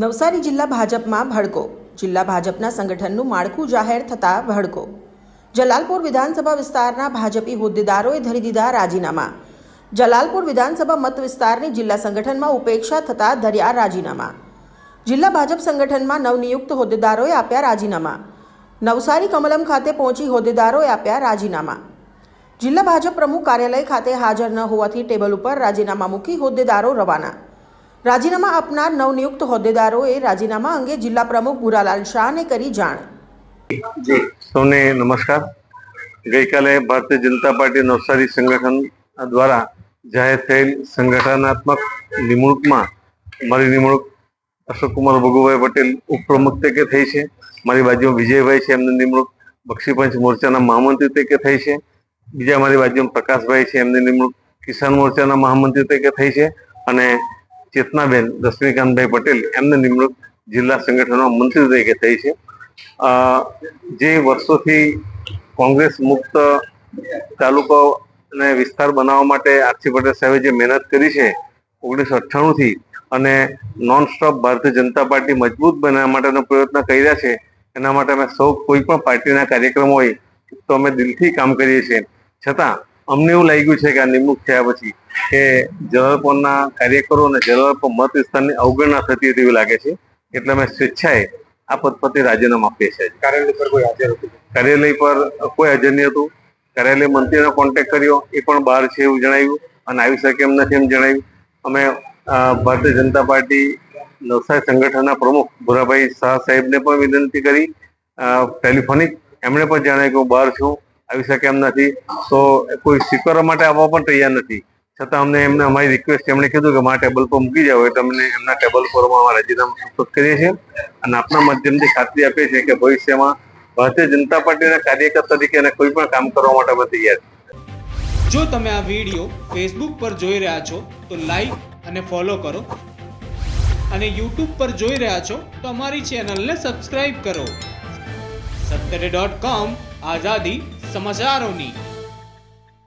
નવસારી જિલ્લા ભાજપમાં ભડકો. જિલ્લા ભાજપના સંગઠનનું માળખું જાહેર થતાં ભડકો. જલાલપુર વિધાનસભા વિસ્તારના ભાજપી હોદ્દેદારોએ ધરી દીધા રાજીનામા. જલાલપુર વિધાનસભા મત વિસ્તારની જિલ્લા સંગઠનમાં ઉપેક્ષા થતાં ધર્યા રાજીનામા. જિલ્લા ભાજપ સંગઠનમાં નવનિયુક્ત હોદ્દેદારોએ આપ્યા રાજીનામા. નવસારી કમલમ ખાતે પહોંચી હોદ્દેદારોએ આપ્યા રાજીનામા. જિલ્લા ભાજપ પ્રમુખ કાર્યાલય ખાતે હાજર ન હોવાથી ટેબલ ઉપર રાજીનામા મૂકી હોદ્દેદારો રવાના. રાજીનામા આપનાર નવનિયુક્ત હોદ્દેદારોએ રાજીનામા અંગે જિલ્લા પ્રમુખ ભૂરાલાલ શાહને કરી જાણ. સૌને નમસ્કાર. ગઈકાલે ભારતીય જનતા પાર્ટી નવસારી સંગઠન દ્વારા જાહેર થયેલ સંગઠનાત્મક નિમણૂકમાં મારી નિમણૂક અશોકકુમાર ભગુભાઈ પટેલ ઉપપ્રમુખ તરીકે થઈ છે, મારી બાજુમાં વિજયભાઈ છે, એમની નિમણૂક બક્ષીપંચ મોરચાના મહામંત્રી તરીકે થઈ છે, બીજા મારી બાજુમાં પ્રકાશભાઈ છે, એમની નિમણૂક કિસાન મોરચાના મહામંત્રી તરીકે થઈ છે, અને ચેતનાબેન રશ્મિકાંતભાઈ પટેલ એમની નિમણૂક જિલ્લા સંગઠનના મંત્રી તરીકે થઈ છે. જે વર્ષોથી કોંગ્રેસ મુક્ત તાલુકો અને વિસ્તાર બનાવવા માટે આરસી પટેલ સાહેબે જે મહેનત કરી છે, ઓગણીસો અઠ્ઠાણુંથી અને non stop Bharatiya Janata party મજબૂત બનાવવા માટેનો પ્રયત્ન કર્યા છે, એના માટે અમે સૌ કોઈ પણ પાર્ટીના કાર્યક્રમ હોય તો અમે દિલથી કામ કરીએ છીએ. છતાં અમને એવું લાગ્યું છે કે આ નિમણૂક થયા પછી કે જલાલપોરના કાર્યકરો અને જલાલપોર મત વિસ્તારની અવગણના થતી હતી તેવું લાગે છે. એટલે અમે સ્વેચ્છાએ આ પદ પરથી રાજીનામું આપીએ છીએ. કાર્યાલય પર કોઈ હાજર હતું? કાર્યાલય પર કોઈ હાજર નહીં હતું. કાર્યાલય મંત્રીનો કોન્ટેક્ટ કર્યો. એ પણ બહાર છે એવું જણાવ્યું અને આવી શકે એમ નથી એમ જણાવ્યું. અમે ભારતીય જનતા પાર્ટી નવસારી સંગઠનના પ્રમુખ ભુરાભાઈ શાહ સાહેબને પણ વિનંતી કરી. ટેલિફોનિક એમણે પણ જણાવ્યું કે હું બહાર છું. આવી શકે એમ નથી. તો કોઈ સ્વીકારવા માટે આવવા પણ તૈયાર નથી. છતાં અમને એમને અમારી રિક્વેસ્ટ એમણે કીધું કે મારા ટેબલ પર મૂકી જાવ એટલે અમને એમના ટેબલ પર અમારા રાજીનામું સુપ્રત કરીએ છીએ અને આપના માધ્યમથી ખાતરી આપીએ છીએ કે ભવિષ્યમાં ભારતીય જનતા પાર્ટીના કાર્યકર તરીકે અને કોઈ પણ કામ કરવા માટે અમે તૈયાર છીએ. જો તમે આ વીડિયો ફેસબુક પર જોઈ રહ્યા છો, તો લાઈક અને ફોલો કરો. અને યુટ્યુબ પર જોઈ રહ્યા છો, તો અમારી ચેનલને સબસ્ક્રાઇબ કરો. સત્તરે ડોટ કોમ આઝાદી સમાચારોની